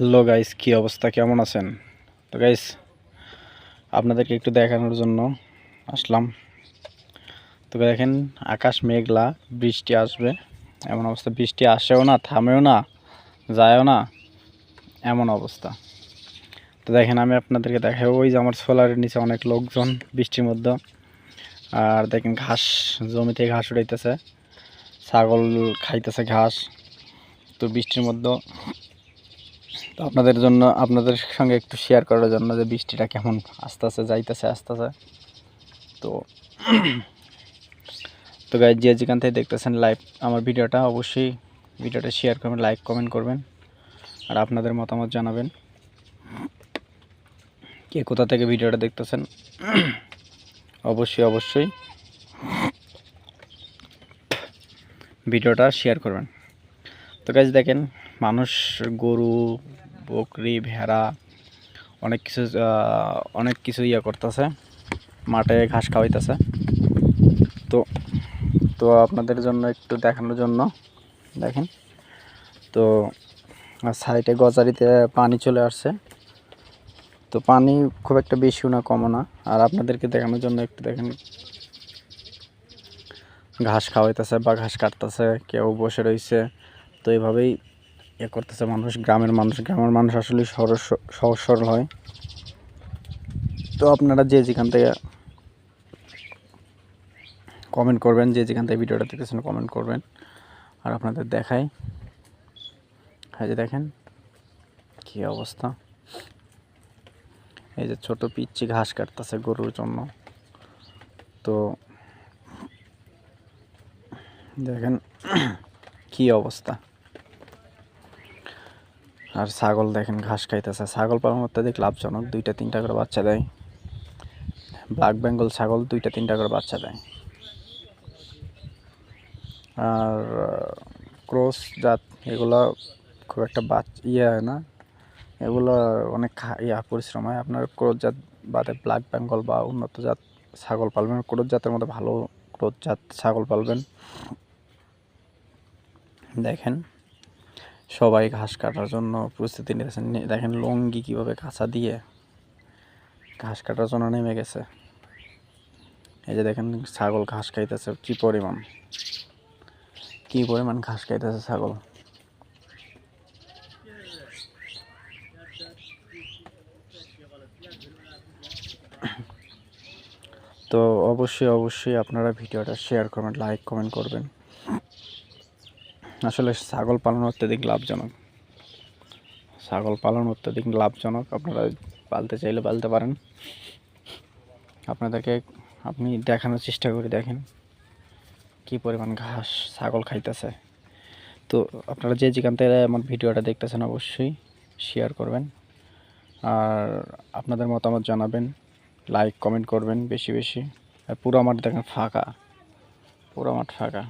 Hello guys, কি অবস্থা? কেমন আছেন? তো গাইস, আপনাদেরকে একটু দেখানোর জন্য আসলাম। তো দেখেন, আকাশ মেঘলা, বৃষ্টি আসবে। এমন অবস্থা, বৃষ্টি আসেও না, থামেও না, যায়ও না, এমন অবস্থা। তো দেখেন, আমি আপনাদেরকে দেখাবো, ওই যে আমার সোলারের নিচে অনেক লোকজন বৃষ্টির মধ্যে। আর দেখেন, ঘাস, জমিতে ঘাস উঠাইতেছে ছাগল খাইতেছে ঘাস। তো বৃষ্টির মধ্যে তো আপনাদের জন্য, আপনাদের সঙ্গে একটু শেয়ার করার জন্য যে বৃষ্টিটা কেমন আস্তে আস্তে যাইতেছে আস্তে আস্তে তো তো গাই যে যেখান থেকে দেখতেছেন লাইভ আমার ভিডিওটা, অবশ্যই ভিডিওটা শেয়ার করবেন লাইক কমেন্ট করবেন, আর আপনাদের মতামত জানাবেন। কে কোথা থেকে ভিডিওটা দেখতেছেন? অবশ্যই অবশ্যই ভিডিওটা শেয়ার করবেন। তো গাছ দেখেন, মানুষ, গরু বকরি, ভেড়া, অনেক কিছু অনেক কিছু ইয়ে করতেছে। মাঠে ঘাস খাওয়াইতেছে। তো তো আপনাদের জন্য একটু দেখানোর জন্য, দেখেন। তো সাইডে গজারিতে পানি চলে আসছে। তো পানি খুব একটা বেশিও না, কমও না। আর আপনাদেরকে দেখানোর জন্য একটু দেখেন। ঘাস খাওয়াইতেছে বা ঘাস কাটতেছে, কেউ বসে রয়েছে। তো এইভাবেই ইয়ে করতেছে মানুষ, গ্রামের মানুষ। গ্রামের মানুষ আসলে সহজ সহজ, সরল হয়। তো আপনারা যে যেখান থেকে কমেন্ট করবেন, যে যেখান থেকে ভিডিওটা দেখতেছেন কমেন্ট করবেন। আর আপনাদের দেখাই। এই যে দেখেন, কী অবস্থা। এই যে ছোট পিচ্ছি ঘাস কাটতেছে গরুর জন্য। তো দেখেন, কি অবস্থা। আর ছাগল দেখেন, ঘাস খাইতেছে। ছাগল পালন দেখ লাভজনক, দুইটা, তিনটা করে বাচ্চা দেয়। ব্ল্যাক বেঙ্গল ছাগল দুইটা, তিনটা করে বাচ্চা দেয়। আর ক্রস জাত, এগুলো খুব একটা বাচ্চা ইয়ে হয় না। এগুলো অনেক ইয়া, পরিশ্রম হয়। আপনার ক্রোধ জাত বাদে ব্ল্যাক বেঙ্গল বা উন্নত জাত ছাগল পালবেন। ক্রোধ জাতের মধ্যে ভালো ক্রোধ জাত ছাগল পালবেন। দেখেন। সবাই ঘাস কাটার জন্য প্রস্তুতি নিতেছেন দেখেন লঙ্গি কীভাবে কাঁচা দিয়ে ঘাস কাটার জন্য নেমে গেছে। এই যে দেখেন ছাগল ঘাস খাইতেছে, কী পরিমাণ। কি পরিমাণ ঘাস খাইতেছে ছাগল। তো অবশ্যই অবশ্যই আপনারা ভিডিওটা শেয়ার করবেন লাইক কমেন্ট করবেন। আসলে ছাগল পালন অত্যধিক লাভজনক। ছাগল পালন অত্যধিক লাভজনক, আপনারা পালতে চাইলে পালতে পারেন। আপনাদেরকে আপনি দেখানোর চেষ্টা করে দেখেন কি পরিমাণ ঘাস ছাগল খাইতেছে। তো আপনারা যে যেখান থেকে আমার ভিডিওটা দেখতেছেন অবশ্যই শেয়ার করবেন। আর আপনাদের মতামত জানাবেন লাইক কমেন্ট করবেন বেশি বেশি। আর পুরো মাঠ দেখেন ফাঁকা। পুরো মাঠ ফাঁকা।